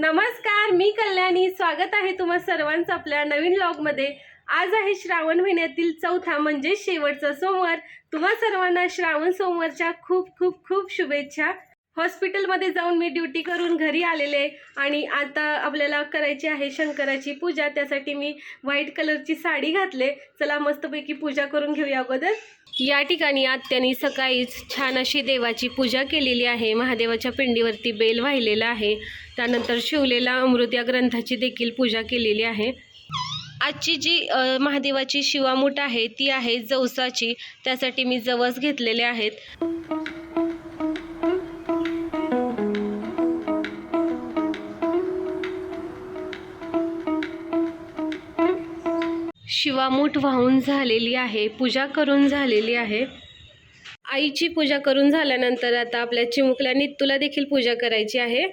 नमस्कार मी कल्याणी. स्वागत आहे तुम्हा सर्वांचं आपल्या नवीन व्लॉगमध्ये आज आहे श्रावण महिन्यातील चौथा म्हणजे शेवटचा सोमवार. तुम्हा सर्वांना श्रावण सोमवारच्या खूप खूप खूप शुभेच्छा. हॉस्पिटलमध्ये जाऊन मी ड्युटी करून घरी आलेले आणि आता आपल्याला करायची आहे शंकराची पूजा. त्यासाठी मी व्हाईट कलरची साडी घातले चला मस्तपैकी पूजा करून घेऊया अगोदर. या ठिकाणी आत्यानी सकाळीच छान अशी देवाची पूजा केलेली आहे. महादेवाच्या पिंडीवरती बेल वाहिलेला आहे. त्यानंतर शिवलेला अमृत या ग्रंथाची देखील पूजा केलेली आहे. आजची जी महादेवाची शिवामूठ आहे ती आहे जवसाची. त्यासाठी मी जवस घेतलेले आहेत. शिवामूठ वाहून झालेली आहे पूजा करून झालेली आहे. आईची पूजा करून झाल्यानंतर आता आपल्या चिमुकल्या नित्तूला देखील पूजा करायची आहे.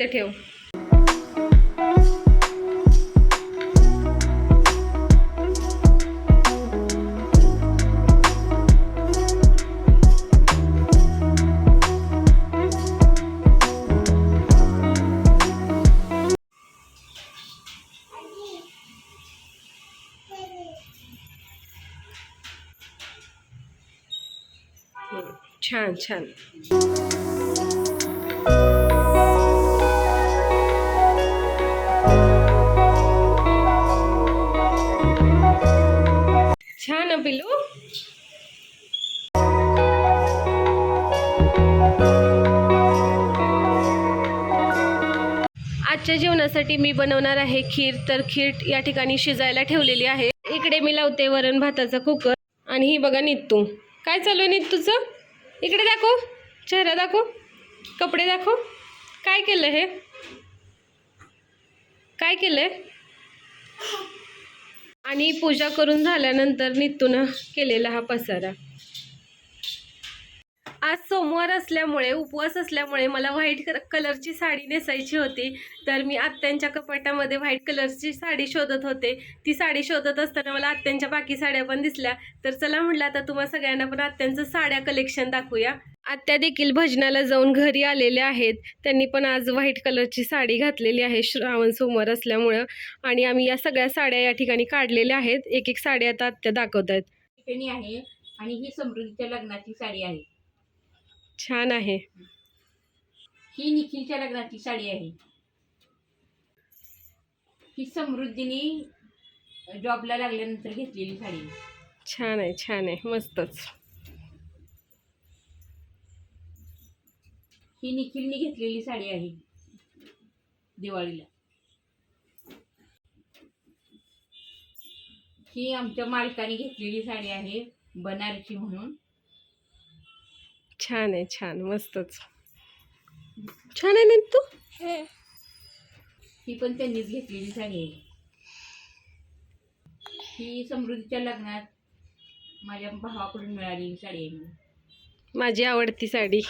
तुला पाहिजे तिथे ठेव. हं, छान छान. छान आजच्या जेवणासाठी मी बनवणार आहे खीर. तर खीर या ठिकाणी शिजायला ठेवलेली आहे. इकडे मी लावते वरण भाताचा कुकर. आणि ही बघा नित्तू. काय चालू आहे नित्तूचं? इकडे दाखव. चेहरा दाखव. कपडे दाखव. काय केलं हे? काय केलंय आणि पूजा करून झाल्यानंतर नितून केलेला हा पसारा. आज सोमवार असल्यामुळे उपवास असल्यामुळे मला व्हाईट कलरची साडी नेसायची होती. तर मी आत्यांच्या कपाटामध्ये व्हाईट कलरची साडी शोधत होते. ती साडी शोधत असताना मला आत्यांच्या बाकी साड्या पण दिसल्या. तर चला म्हटलं आता तुम्हा सगळ्यांना पण आत्यांचं साड्या कलेक्शन दाखवूया. आत्या देखील भजनाला जाऊन घरी आलेल्या आहेत. त्यांनी पण आज व्हाईट कलरची साडी घातलेली आहे श्रावण सोमवार असल्यामुळं. आणि आम्ही या सगळ्या साड्या या ठिकाणी काढलेल्या आहेत. एक एक साडी आता आत्या दाखवत आहेत आहे. आणि ही समृद्धीच्या लग्नाची साडी आहे. छान आहे. ही निखिलच्या लग्नाची साडी आहे. ही समृद्धीने जॉबला लागल्यानंतर घेतलेली साडी. छान आहे छान आहे मस्तच. ही निखिलने घेतलेली साडी आहे दिवाळीला. ही आमच्या मालकाने घेतलेली साडी आहे बनारसी म्हणून. छान आहे छान मस्तच. छान आहे ना तू? ही. पण त्यांनीच घेतलेली साडी आहे. ही समृद्धीच्या लग्नात माझ्या भावाकडून मिळालेली साडी आहे. माझी आवडती साडी.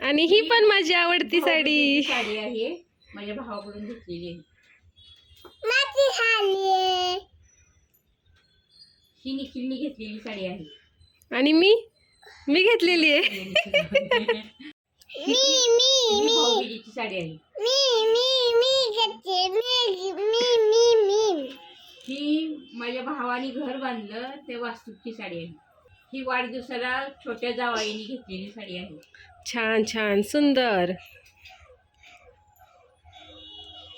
आणि ही पण माझी आवडती साडी. साडी आहे. माझ्या भावाकडून घेतलेली आहे. ही निखिलने घेतलेली साडी आहे. आणि मी? मी घेतलेली आहे. ही भाऊबीजेची साडी आहे. ही माझ्या भावाने घर बांधलं ते वास्तूची साडी आहे. ही वाढदिवसाला छोट्या जावाईने घेतलेली साडी आहे. छान छान. सुंदर.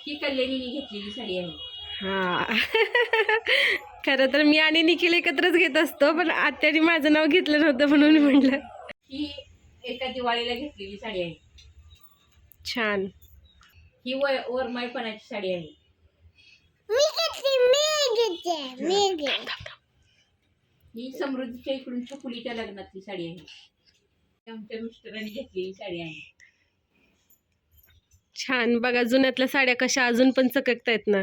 ही कल्याणीने घेतलेली साडी आहे. हा. खरं तर मी आणि निखिल एकत्रच घेत असतो पण आत्याने माझं नाव घेतलं नव्हतं म्हणून म्हटलं. ही एका दिवाळीला घेतलेली साडी आहे. छान. ही व वरमाईपणाची साडी आहे. ही समृद्धीच्या इकडून छकुलीच्या लग्नातली साडी आहे. आमच्या मिस्टरांनी घेतलेली साडी आहे. छान. बघा जुन्यातल्या साड्या कशा अजून पण चककतायत ना.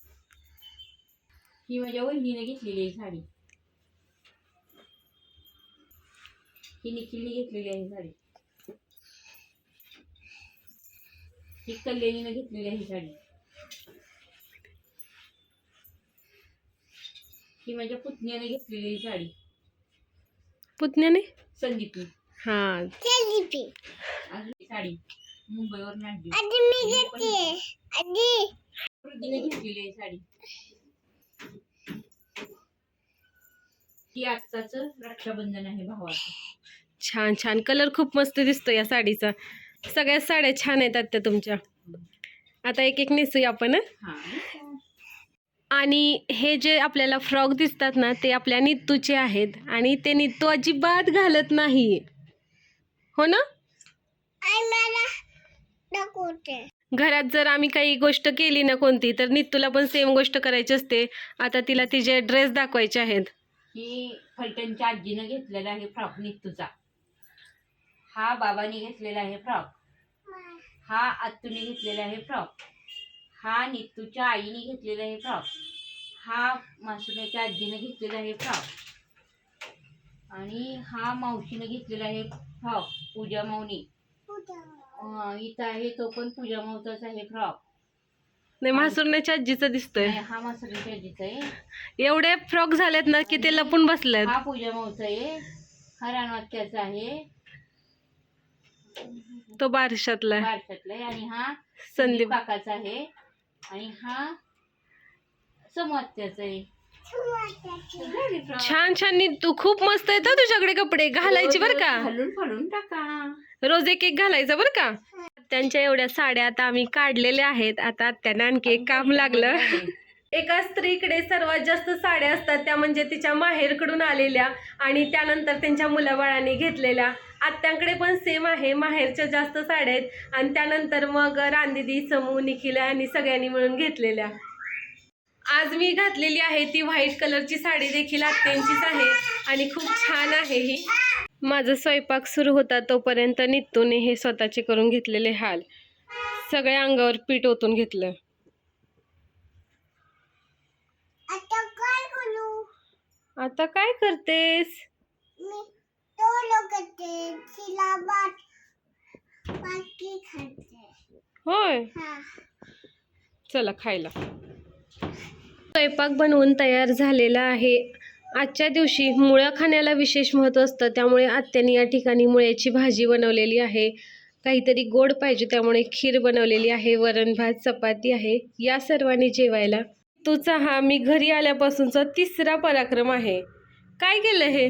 ही माझ्या वहिनीने घेतलेली आहे साडी. ही निखिलने घेतलेली आहे साडी. ही कल्याणीने घेतलेली आहे साडी. ही माझ्या पुतण्याने घेतलेली आहे साडी. पुतण्याने? संदीपने. हा. सेल्फी अजून ही साडी मुंबईवर आणली. आधी मी घेते आधी. वृद्धीने घेतलेली आहे साडी. ही आत्ताच रक्षाबंधन आहे भावाचं. छान छान. कलर खूप मस्त दिसतो या साडीचा. सगळ्या साड्या छान आहेत त्या तुमच्या. आता एक एक नेसूया आपण आणि हे जे आपल्याला फ्रॉक दिसतात ना ते आपल्या नित्तूचे आहेत. आणि ते नित्तू अजिबात घालत नाही. हो ना? घरात जर आम्ही काही गोष्ट केली ना कोणती तर नित्तूला पण सेम गोष्ट करायची असते. आता तिला तिचे ड्रेस दाखवायचे आहेत. ही फलटणच्या आजीनं घेतलेला आहे फ्रॉक नित्तूचा हा बाबांनी घेतलेला आहे फ्रॉक. हा आत्तूने घेतलेला आहे फ्रॉक. हा नित्तूच्या आईने घेतलेला आहे फ्रॉक. हा मासुऱ्याच्या आजीने घेतलेला आहे फ्रॉक. आणि हा मावशीने घेतलेला आहे फ्रॉक पूजा माऊनी. इथं आहे तो पण पूजा माऊचाच आहे फ्रॉक. नाही म्हासुरण्याच्या आजीचं दिसतोय. आणि हा मासुऱ्याच्या आजीचा आहे. एवढे फ्रॉक झालेत ना की ते लपून बसलेत. हा पूजा माऊचा आहे. हा रानवाक्याचा आहे. तो बारशातला आहे. बारशातला आहे. आणि हा संदीप. संदीप काकाचा आहे. आणि हा समत्याचा आहे. झाली फ्रॉक. छान छान. नित्तू खूप मस्त हं तुझ्याकडे कपडे. घालायचे बरं का? घालून फाडून टाका. रोज एक एक घालायचं बरं का? त्यांच्या एवढ्या साड्या आता आम्ही काढलेल्या आहेत. आता त्यांना आणखी एक काम लागलं. एका स्त्रीकडे सर्वात जास्त साड्या असतात त्या म्हणजे तिच्या माहेरकडून आलेल्या आणि त्यानंतर त्यांच्या मुलाबाळांनी घेतलेल्या. आत्यांकडे पण सेम आहे माहेरच्या जास्त साड्या आहेत. आणि त्यानंतर मग रांदिदी समू निखिल आणि सगळ्यांनी मिळून घेतलेल्या. आज मी घातलेली आहे ती व्हाईट कलरची साडी देखील आत्यांचीच आहे. आणि खूप छान आहे ही. माझा स्वयंपाक सुरू होता तोपर्यंत नित्तूने हे स्वतःचे करून घेतलेले हाल सगळ्या अंगावर पीठ ओतून घेतलं. आता काय करू आता काय करतेस? होय? हा. चला खायला. स्वयंपाक बनवून तयार झालेला आहे. आजच्या दिवशी मुळा खाण्याला विशेष महत्त्व असतं. त्यामुळे आत्याने या ठिकाणी मुळ्याची भाजी बनवलेली आहे. काहीतरी गोड पाहिजे त्यामुळे खीर बनवलेली आहे. वरण भात चपाती आहे. या सर्वांनी जेवायला. तुझा हा मी घरी आल्यापासूनचा तिसरा पराक्रम आहे. काय केलं हे?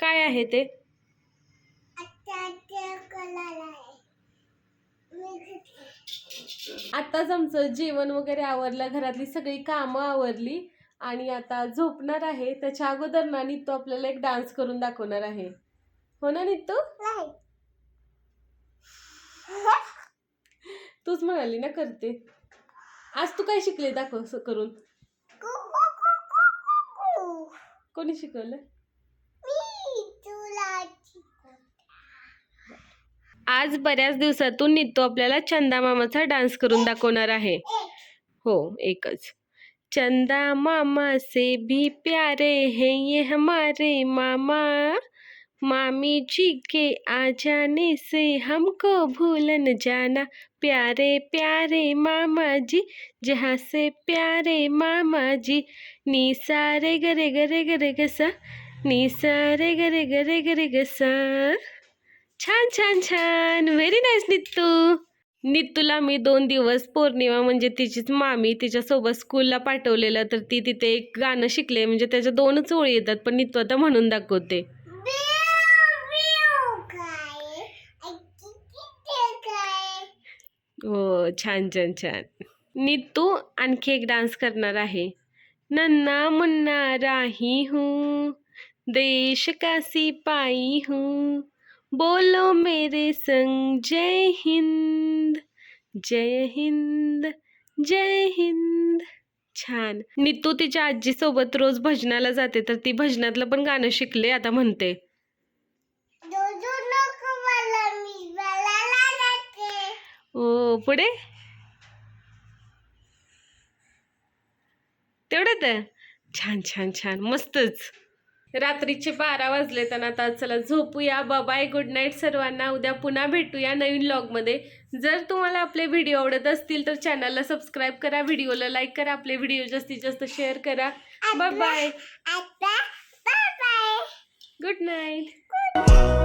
काय आहे ते? आत्ताच आमचं जेवण वगैरे आवरलं. घरातली सगळी कामं आवरली. आणि आता झोपणार आहे. त्याच्या अगोदर ना नित्तू आपल्याला एक डान्स करून दाखवणार आहे. हो ना नित्तू? नाही. तूच म्हणाली ना करते. आज तू काय शिकले दाखव करून? कोणी शिकवलं? आज बऱ्याच दिवसातून नित्तू आपल्याला चंदा मामाचा डान्स करून दाखवणार आहे. हो एकच. चंदा मामा से भी प्यारे हैं ये हमारे मामा। मामी जी के आ जाने से हमको भूलन जाना। प्यारे प्यारे मामा जी जहाँ से प्यारे मामा जी। नी सारे गरे गरे गरे गसा नी सारे गरे गरे गरे गसा छान छान छान। व्हेरी नाईस नित्तू नित्तूला मी दोन दिवस पौर्णिमा म्हणजे तिचीच मामी तिच्यासोबत स्कूलला पाठवलेलं तर ती तिथे एक गाणं शिकले. म्हणजे त्याच्या दोनच ओळी येतात पण नीतू आता म्हणून दाखवते. हो छान छान छान. नित्तू आणखी एक डान्स करणार आहे. नन्ना मुन्ना राही हूँ देश का सिपाही हूँ. बोलो मेरे संग जय हिंद जय हिंद जय हिंद. छान. नितू तिच्या आजीसोबत रोज भजनाला जाते तर ती भजनातलं पण गाणं शिकले आता म्हणते. ओ पुढे? तेवढं तर. छान छान छान. मस्तच. रात्रीचे बारा वाजले तर आता चला झोपूया. बाय गुड नाईट सर्वांना. उद्या पुन्हा भेटूया नवीन लॉगमध्ये जर तुम्हाला आपले व्हिडिओ आवडत असतील तर चॅनलला सबस्क्राईब करा व्हिडिओला लाईक करा आपले व्हिडिओ जास्तीत जास्त शेअर करा. Bye good night